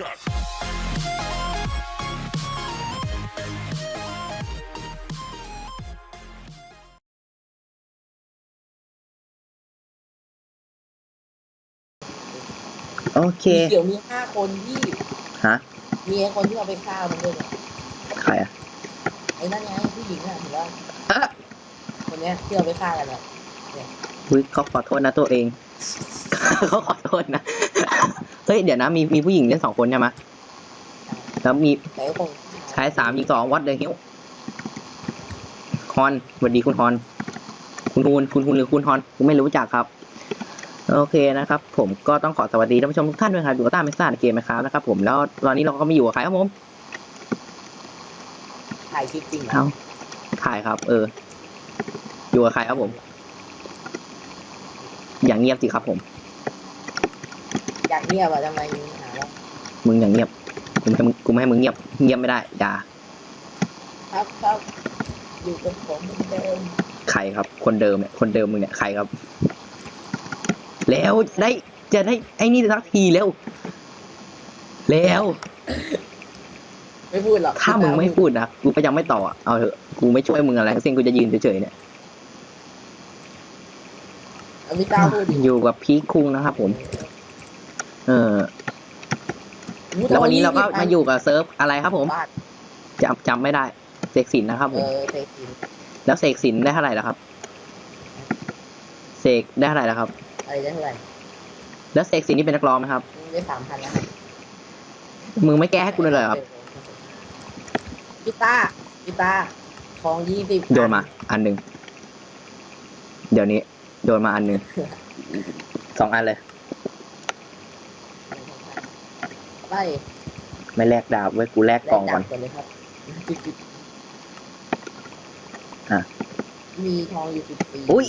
cut. โอเคมีเขียวมีห้าคนที่ฮะ มีไอ้คนที่เอาไปฆ่ามันด้วยเนี่ยใครอะ ไอ้นั่นไงผู้หญิงน่ะเห็นว่าอะ คนเนี้ยที่เอาไปฆ่ากันอะอุ๊ยเขาขอโทษนะตัวเอง เขาขอโทษนะ เฮ้ยเดี๋ยวนะมีมีผู้หญิงเล่นสองคนใช่ไหมแล้วมีแต่ก็คงชายสามหญิงสองวัดเดอะฮิลฮอนสวัสดีคุณฮอน คุณฮูนคุณฮูนหรือคุณฮอนผมไม่รู้จักครับ โอเคนะครับ ผมก็ต้องขอสวัสดีท่านผู้ชมทุกท่านด้วยครับอยู่กับต้าเมซ่าในเกมนะครับนะครับ ผมแล้วตอนนี้เราก็มาอยู่กับใครครับผมถ่ายคลิปจริงเหรอเอาถ่ายครับ เออ อยู่กับใครครับผม อย่างเงียบสิครับผม อยากเงียบอะทำไมมีปัญหาว่ามึงอย่างเงียบ กูไม่ให้มึงกูไม่ให้มึงเงียบ เงียบไม่ได้อย่าครับครับอยู่กับผมเหมือนเดิมใครครับ คนเดิมเนี่ย คนเดิมมึงเนี่ยใครครับ แล้วได้จะได้ไอ้นี่สักทีแล้ว แล้ว ไม่พูดหรอกถ้ามึงไม่พูดนะ กูก็ยังไม่ต่อเอาเถอะ กูไม่ช่วยมึงอะไรทั้งสิ้นกูจะยืนเฉยๆเนี่ย เอาพี่ต้าพูดดิอยู่กับพีคคุงนะครับผม เออ แล้ววันนี้เราก็มาอยู่กับเซิร์ฟอะไรครับผมบ้านจำจำไม่ได้ เสกสินนะครับผเอม อเตะทีมแล้วเสกสินได้เท่าไหร่แล้วครับ เสกได้เท่าไหร่แล้วครับ อะไรได้เท่าไหร่แล้วเสกสินนี่เป็นนักร้องไหมครับ ได้สามพันนะมึงไม่แก้ให้กูเลยเหรอครับพี่ต้าพี่ต้าทองยี่สิบโยนมา อันหนึ่ง เดี๋ยวนี้โยนมาอันหนึ่ง สองอันเลย ไล่ไม่แลกดาบไว้ยกูแลกกล่องก่อนแลดาบเลยครับอะมีทองอยู่สิบสี่อุ๊ย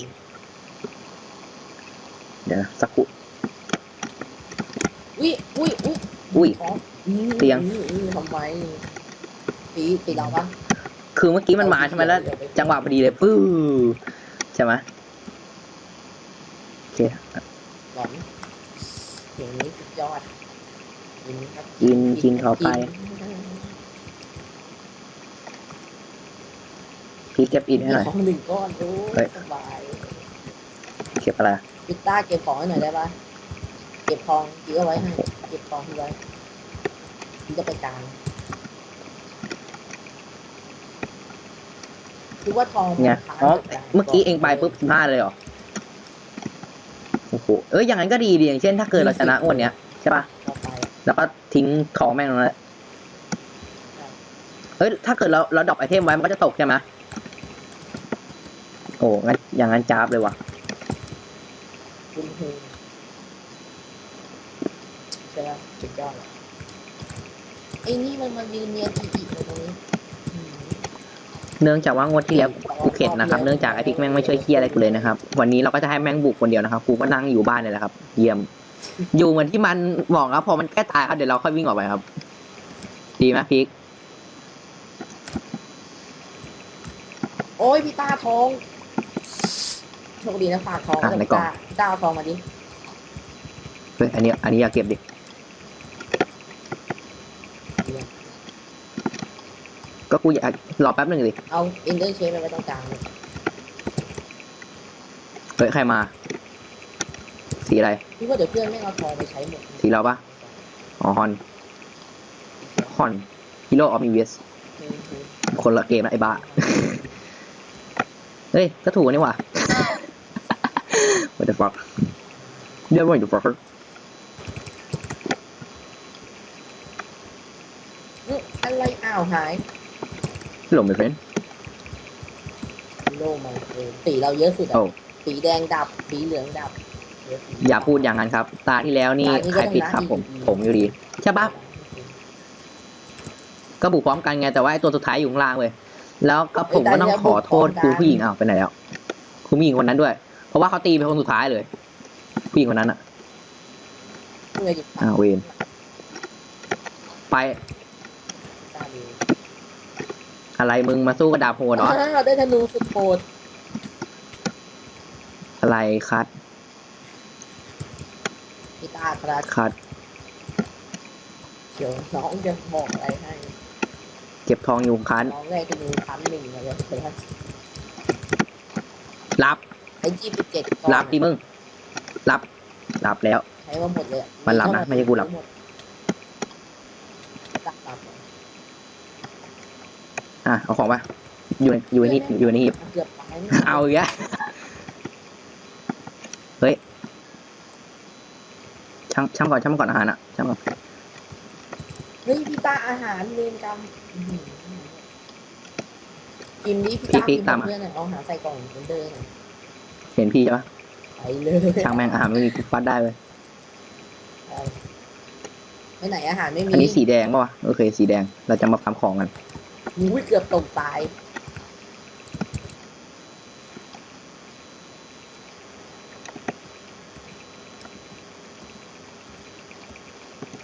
เดี๋ยวนะสักครู่ อุ้ยอุ้ยอุ้ยอุ้ยทองเตียง อืมอืมทำไมสีสีเราปะคือเมื่อกี้มันมาใช่ไหมแล้ว จังหวะพอดีเลยปื้อใช่ไหมโอเค หลอนเสียงนี้สุดยอด กินกินเข้าไปพี่เก็บอินให้หน่อยของหนึ่งก้อนดูเฮ้ยสบายเก็บอะไรพิต้าเก็บของให้หน่อยได้ปะเก็บทองพี่เอาไว้ให้เก็บทองพี่ไว้พี่จะไปกลางคือว่าทองเนี่ยค้างอ๋องเมื่อกี้เองไปปุ๊บสิบห้าเลยเหรอโอ้โหเอ้ยอย่างนั้นก็ดีดีอย่างเช่นถ้าเกิดเราชนะงวันเนี้ยใช่ป่ะ แล้วก็ทิ้งของแม่งตรงนั้นแหละเฮ้ย ถ้าเกิดเราเราดรอปไอเทมไว้มันก็จะตกใช่ไหมโอ้งั้นอย่างนั้นจ้าบเลยว่ะคุณฮูใช่ไหมสุดยอดเลยไอ้นี่มันมันยืนเนียนอีกเลยตรงนี้อืมเนื่องจากว่างวดที่แล้วกูเข็ดนะครับ เนื่องจากไอพิกแม่งไม่ช่วยเคลียร์อะไรกูเลยนะครับ วันนี้เราก็จะให้แม่งบุกคนเดียวนะครับ กูก็นั่งอยู่บ้านเนี่ยแหละครับ เยี่ยม อยู่เหมือนที่มันบอกครับพอมันใกล้ตายครับเดี๋ยวเราค่อยวิ่งออกไปครับ ดีไหมพิกโอ้ยพี่ต้าทองโชคดีนะฝากทองอะกับในพี่กล่องต้าพี่ต้าเอาทองมาดิเฮ้ยอันนี้ อันนี้อยากเก็บดิก็กูอยากรอแป๊บหนึ่งดิเอาเอ็นเดอร์เชฟไปไว้ตรงกลางเลยเฮ้ยใครมา สีอะไร พี่ว่าเดี๋ยวเพื่อนไม่เอาทองไปใช้หมดสีเราปะอ๋อฮอนฮอนฮีโร่ออฟอีเวสอืมอืมคนละเกมนะไอ้บ้า เฮ้ย ก็ถูกนี่หว่า What the fuck เดี๋ยว what the fuck อืมอะไรอ้าวหายหลงไปเฟรนโล่มาเออสีเราเยอะสุดอะโอ้ สีแดงดับ สีเหลืองดับเหลืสี อย่าพูดอย่างนั้นครับ ตาที่แล้วนี่ตาที่ใครผิดครับผม ผมอยู่ดี ใช่ปะก็บุกพร้อมกันไงแต่ว่าไอ้ตัวสุดท้ายอยู่ข้างล่างเลย แล้วก็ผมก็ต้องขอโทษครูผู้หญิงอ้าวไปไหนแล้วครูผู้หญิงคนนั้นด้วย เพราะว่าเขาตีเป็นคนสุดท้ายเลยผู้หญิงคนนั้นอะ เพื่อหยิบอ่าเวรไปตาดีอะไรมึงมาสู้กับดาบโหดเหรออ่าได้ธนูสุดโหดอะไรคัด พี่ตาครับคัดเชดี๋ยวน้องจะบอกอะไรให้เก็บทองอยู่คันน้องได้จะมีพันหนึ่งอะไรเดี๋ยวรับไอ้ยี่สิบเจ็ดรับดิมึงรับรับแล้วใช้มาหมดเลยมันรับนะไม่ใช่กูรับรับรับอะเอาของมาอยู่ในอยู่ในนี่อยู่ในนี่เกือบตายเอาอีกแล้วเฮ้ย ช่างช่างก่อนช่างก่อนอาหารอะช่างก่อนเฮ้ยพี่ตาอาหารเวรกรรมอื้อหือกินนี้พี่ตากินเพื่อนหน่อยลองหาใส่กล่องเหมือนเดิมหน่อยเห็นพี่ใช่ปะไปเลยช่างแม่งอาหารไม่มีกูฟัดได้เลยไปไปไหนอาหารไม่มีอันนี้สีแดงป่ะวะโอเค สีแดงเราจะมาทำของกัน อุ้ยเกือบตกตาย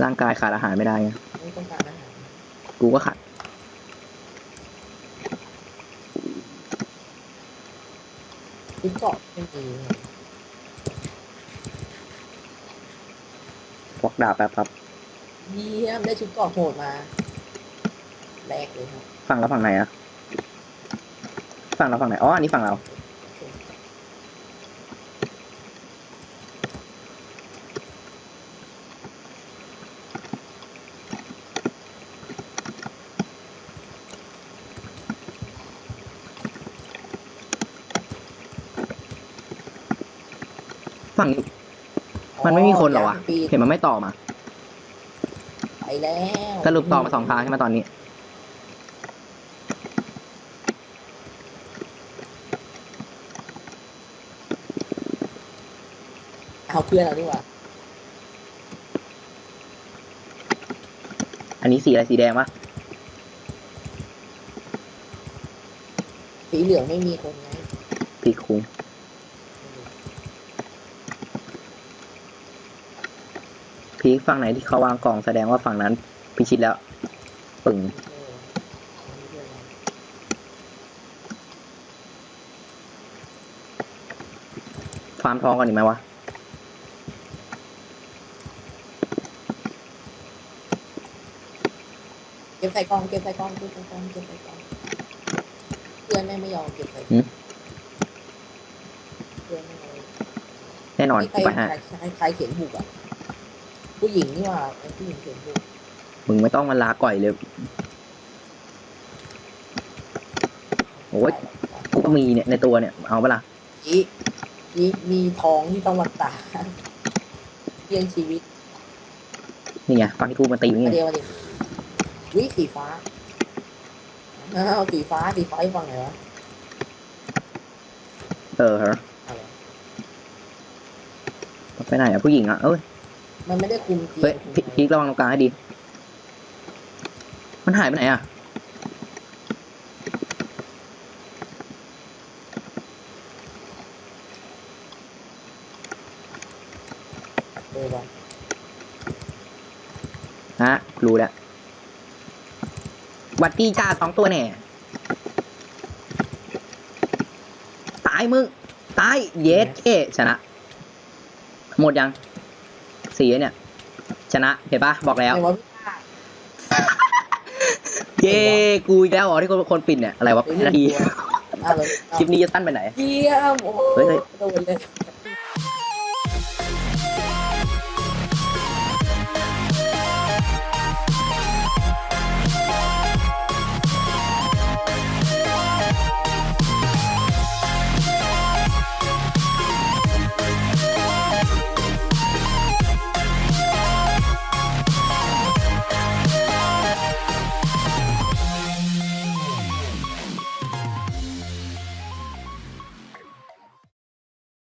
ร่างกายขาดอาหารไม่ได้ไงไม่ต้องการอาหารกูก็ขาดชุดเกาะไม่มีพวกดาบแบบครับเยี่ยมได้ชุดเกาะโหดมาแรกเลยครับ ฝั่งเราฝั่งไหนอะฝั่งเราฝั่งไหน อ๋อ อันนี้ฝั่งเรา ฝั่ง มันไม่มีคนเหรอวะปีเห็นมันไม่ต่อมา ไปแล้วสรุปต่อมาสองทางใช่ไหมตอนนี้ เอาเพื่อนเราดีกว่าอันนี้สีอะไรสีแดงปะสีเหลืองไม่มีคนไงพีคุง พีคฝั่งไหนที่เขาวางกล่องแสดงว่าฝั่งนั้น พิชิตแล้ว ปึ่งเออเอาเพื่อนเราฟาร์มทองก่อนดีไหมวะเก็บใส่กล่องเก็บใส่กล่องเก็บใส่กล่องเก็บใส่กล่องเพื่อนแม่งไม่ยอมเก็บใส่กล่องเพื่อนไม่เอาแน่นอนใครกูไปใครให้ใครใครเขียนบุกอะ ผู้หญิงนี่หว่าไอ้ผู้หญิงเขียนบุกมึงไม่ต้องมาลาก่อยเลยโอ้ยกูก็มีเนี่ยในตัวเนี่ย เอาปะล่ะอีมีมีทองที่ต้องรักษาเลี้ยงชีวิต นี่ไงฟังที่กูมาตีอย่างมางี้เดียวมาเดียววิสีฟ้าอ้าวสีฟ้าสีฟ้าให้ฟังหน่อยวะเออฮะอะไรไปไหนอะผู้หญิงอะเอ้ย มันไม่ได้คุมเตีเฮ้ยยงคุมพีพีคระวังตรงกลางให้ดี มันหายไปไหนอะเออวะฮะ รู้แล้วหวัดดีจ้าสองตัวแน่ ตายมึง ตาย เยสเคชนะ หมดยัง สีเนี่ย ชนะเห็นปะบอกแล้วไอ้วะพี่ตาเย้กูอีกแล้วเหรอที่คนคนปิดเนี่ย อะไรวะเฮ้ยนาทีอ้าวเลยคลิปนี้จะสั้นไปไหนเยี่ยมโอ้โหเฮ้ยเฮ้ยโดนเลย